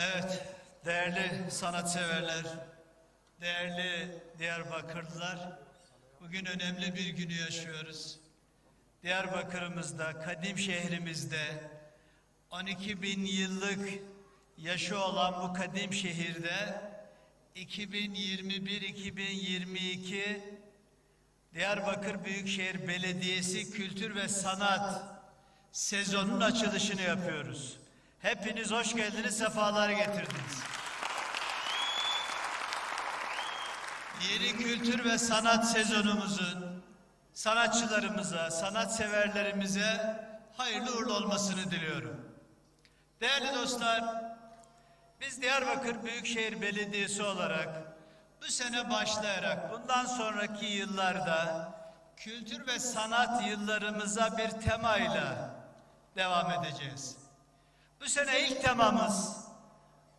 Evet, değerli sanatseverler, değerli Diyarbakırlılar, bugün önemli bir günü yaşıyoruz. Diyarbakır'ımızda, kadim şehrimizde, 12 bin yıllık yaşı olan bu kadim şehirde 2021-2022 Diyarbakır Büyükşehir Belediyesi Kültür ve Sanat sezonun açılışını yapıyoruz. Hepiniz hoş geldiniz, sefalar getirdiniz. Yeni kültür ve sanat sezonumuzun sanatçılarımıza, sanatseverlerimize hayırlı uğurlu olmasını diliyorum. Değerli dostlar, biz Diyarbakır Büyükşehir Belediyesi olarak bu sene başlayarak bundan sonraki yıllarda kültür ve sanat yıllarımıza bir temayla devam edeceğiz. Bu sene ilk temamız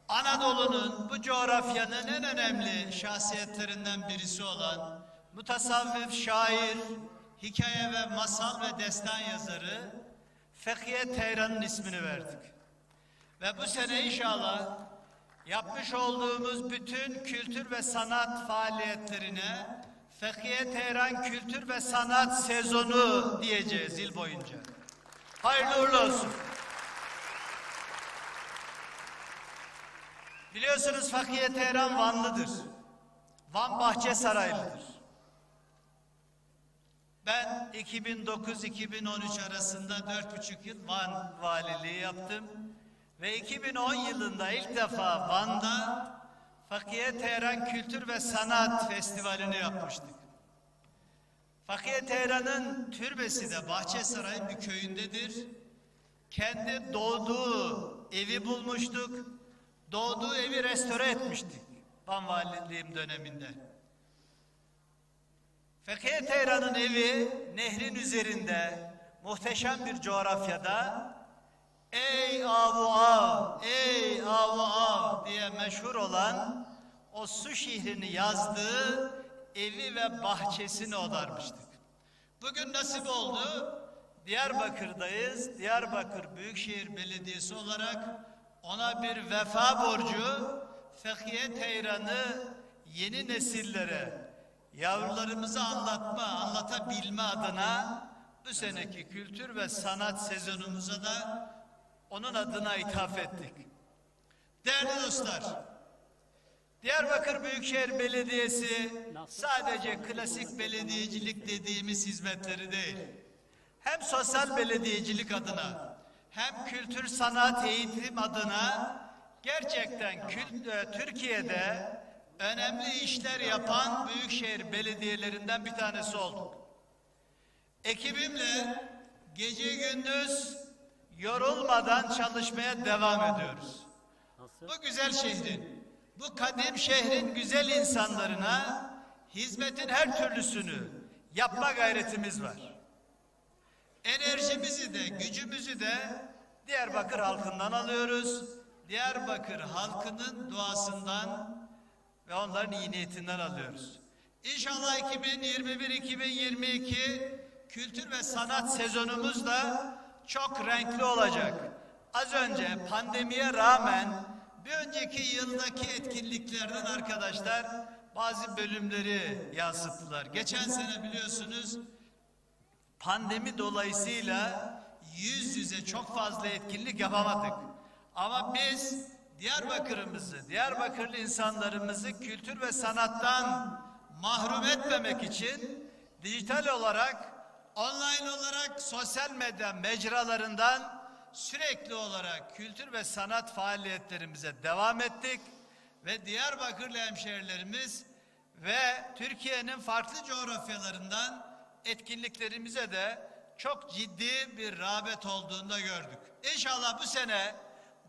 Anadolu'nun bu coğrafyanın en önemli şahsiyetlerinden birisi olan mutasavvıf, şair, hikaye ve masal ve destan yazarı Fekiye Teyran'ın ismini verdik. Ve bu sene inşallah yapmış olduğumuz bütün kültür ve sanat faaliyetlerine Fekiye Teyran Kültür ve Sanat Sezonu diyeceğiz yıl boyunca. Hayırlı uğurlu olsun. Biliyorsunuz Fakiye Tehran Vanlıdır. Van Bahçesaraylıdır. Ben 2009-2013 arasında dört buçuk yıl Van valiliği yaptım. Ve 2010 yılında ilk defa Van'da Fakiye Tehran Kültür ve Sanat Festivali'ni yapmıştık. Fakiye Tehran'ın türbesi de Bahçesaray'ın bir köyündedir. Kendi doğduğu evi bulmuştuk. Doğduğu evi restore etmiştik Van Valiliğim döneminde. Fekiye Teyran'ın evi nehrin üzerinde muhteşem bir coğrafyada Ey avu av, ey avu av diye meşhur olan o su şehrini yazdığı evi ve bahçesini odarmıştık. Bugün nasip oldu. Diyarbakır'dayız. Diyarbakır Büyükşehir Belediyesi olarak ona bir vefa borcu Fekiye Teyran'ı yeni nesillere yavrularımızı anlatma, anlatabilme adına bu seneki kültür ve sanat sezonumuza da onun adına ithaf ettik. Değerli dostlar, Diyarbakır Büyükşehir Belediyesi sadece klasik belediyecilik dediğimiz hizmetleri değil, hem sosyal belediyecilik adına, hem kültür sanat eğitim adına gerçekten e, Türkiye'de önemli işler yapan büyükşehir belediyelerinden bir tanesi olduk. Ekibimle gece gündüz yorulmadan çalışmaya devam ediyoruz. Bu güzel şehrin, bu kadim şehrin güzel insanlarına hizmetin her türlüsünü yapma gayretimiz var. Enerjimizi de, gücümüzü de Diyarbakır halkından alıyoruz. Diyarbakır halkının duasından ve onların iyi niyetinden alıyoruz. İnşallah 2021-2022 kültür ve sanat sezonumuz da çok renkli olacak. Az önce pandemiye rağmen bir önceki yıldaki etkinliklerden arkadaşlar bazı bölümleri yansıttılar. Geçen sene biliyorsunuz pandemi dolayısıyla yüz yüze çok fazla etkinlik yapamadık. Ama biz Diyarbakır'ımızı, Diyarbakırlı insanlarımızı kültür ve sanattan mahrum etmemek için dijital olarak, online olarak sosyal medya mecralarından sürekli olarak kültür ve sanat faaliyetlerimize devam ettik ve Diyarbakırlı hemşehrilerimiz ve Türkiye'nin farklı coğrafyalarından etkinliklerimize de çok ciddi bir rağbet olduğunu da gördük. İnşallah bu sene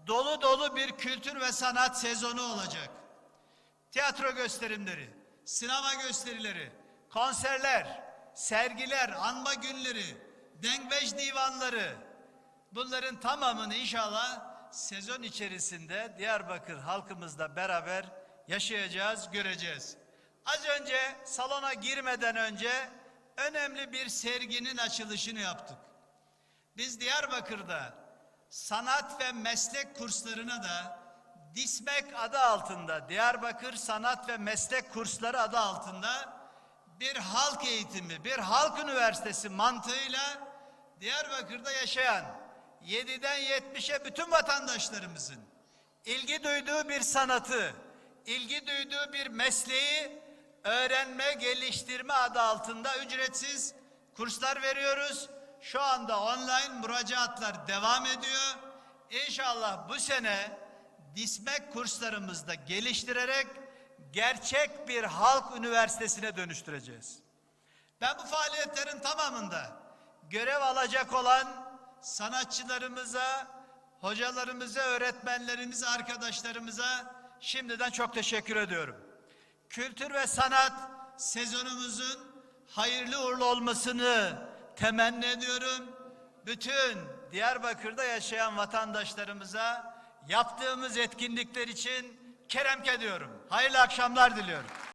dolu dolu bir kültür ve sanat sezonu olacak. Tiyatro gösterimleri, sinema gösterileri, konserler, sergiler, anma günleri, dengbej divanları bunların tamamını inşallah sezon içerisinde Diyarbakır halkımızla beraber yaşayacağız, göreceğiz. Az önce salona girmeden önce önemli bir serginin açılışını yaptık. Biz Diyarbakır'da sanat ve meslek kurslarına da Dismek adı altında, Diyarbakır Sanat ve Meslek Kursları adı altında bir halk eğitimi, bir halk üniversitesi mantığıyla Diyarbakır'da yaşayan 7'den 70'e bütün vatandaşlarımızın ilgi duyduğu bir sanatı, ilgi duyduğu bir mesleği öğrenme, geliştirme adı altında ücretsiz kurslar veriyoruz. Şu anda online müracaatlar devam ediyor. İnşallah bu sene dismek kurslarımızda geliştirerek gerçek bir halk üniversitesine dönüştüreceğiz. Ben bu faaliyetlerin tamamında görev alacak olan sanatçılarımıza, hocalarımıza, öğretmenlerimize, arkadaşlarımıza şimdiden çok teşekkür ediyorum. Kültür ve sanat sezonumuzun hayırlı uğurlu olmasını temenni ediyorum. Bütün Diyarbakır'da yaşayan vatandaşlarımıza yaptığımız etkinlikler için kerem ediyorum. Hayırlı akşamlar diliyorum.